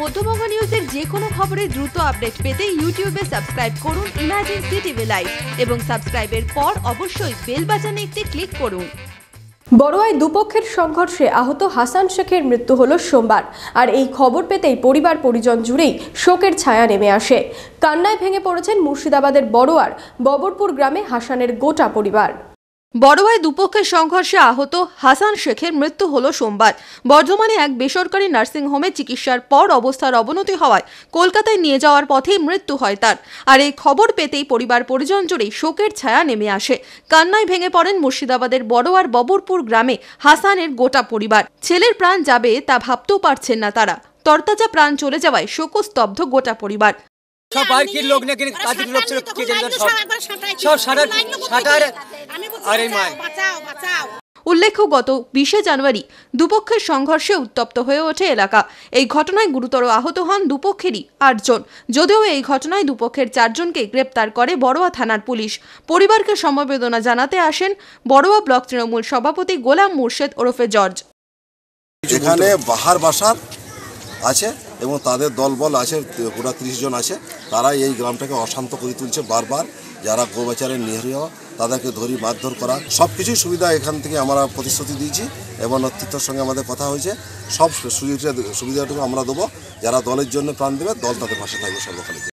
মধ্যবঙ্গ নিউজের যে কোনো খবরের দ্রুত আপডেট পেতে ইউটিউবে সাবস্ক্রাইব করুন ইমাজিন সিটিভি লাইভ এবং সাবস্ক্রাইবের পর অবশ্যই বেল বাজানে একটি ক্লিক করুন। বড়োয়ায় দুপক্ষের সংঘর্ষে আহত হাসান শেখের মৃত্যু হলো সোমবার, আর এই খবর পেতেই পরিবার পরিজন জুড়েই শোকের ছায়া নেমে আসে। কান্নায় ভেঙে পড়েছেন মুর্শিদাবাদের বড়োয়ার, ববরপুর গ্রামে হাসানের গোটা পরিবার। বড়োয়ায় দুপক্ষের সংঘর্ষে আহত হাসান শেখের মৃত্যু হল সোমবার। বর্ধমানে এক বেসরকারি নার্সিংহোমে চিকিৎসার পর অবস্থার অবনতি হওয়ায় কলকাতায় নিয়ে যাওয়ার পথেই মৃত্যু হয় তার। আর এই খবর পেতেই পরিবার পরিজন জুড়েই শোকের ছায়া নেমে আসে। কান্নায় ভেঙে পড়েন মুর্শিদাবাদের বড়োয়ার ববরপুর গ্রামে হাসানের গোটা পরিবার। ছেলের প্রাণ যাবে তা ভাবতেও পারছেন না তারা। তরতাজা প্রাণ চলে যাওয়ায় শোকস্তব্ধ গোটা পরিবার। সব লোক নাকি কাজের লোক ছিল কে জানে সব সব সাটার সাটার আর এই বাঁচাও বাঁচাও। উল্লেখ্য গত বিশে জানুয়ারি দুপক্ষের সংঘর্ষে উত্তপ্ত হয়ে ওঠে এলাকা। এই ঘটনায় গুরুতর আহত হন দুপক্ষেরই আটজন। যদিও এই ঘটনায় দুপক্ষের চারজনকে গ্রেপ্তার করে বড়োয়া থানার পুলিশ। পরিবারকে সমবেদনা জানাতে আসেন বড়োয়া ব্লক তৃণমূল সভাপতি গোলাম মুর্শেদ ওরফে জর্জ। এখানে বাহার বাসার আছে এবং তাদের দলবল আছে গোটা তিরিশ জন আছে তারা এই গ্রামটাকে অশান্ত করে তুলছে বারবার। যারা গোবাচারের নিহরীয় তাদেরকে ধরি মারধর করা সব কিছুই সুবিধা এখান থেকে আমরা প্রতিশ্রুতি দিয়েছি এবং নেতৃত্বের সঙ্গে আমাদের কথা হয়েছে। সব সুবিধা সুবিধাটুকু আমরা দেবো। যারা দলের জন্য প্রাণ দেবে, দল তাদের পাশে থাকবে সর্বকালে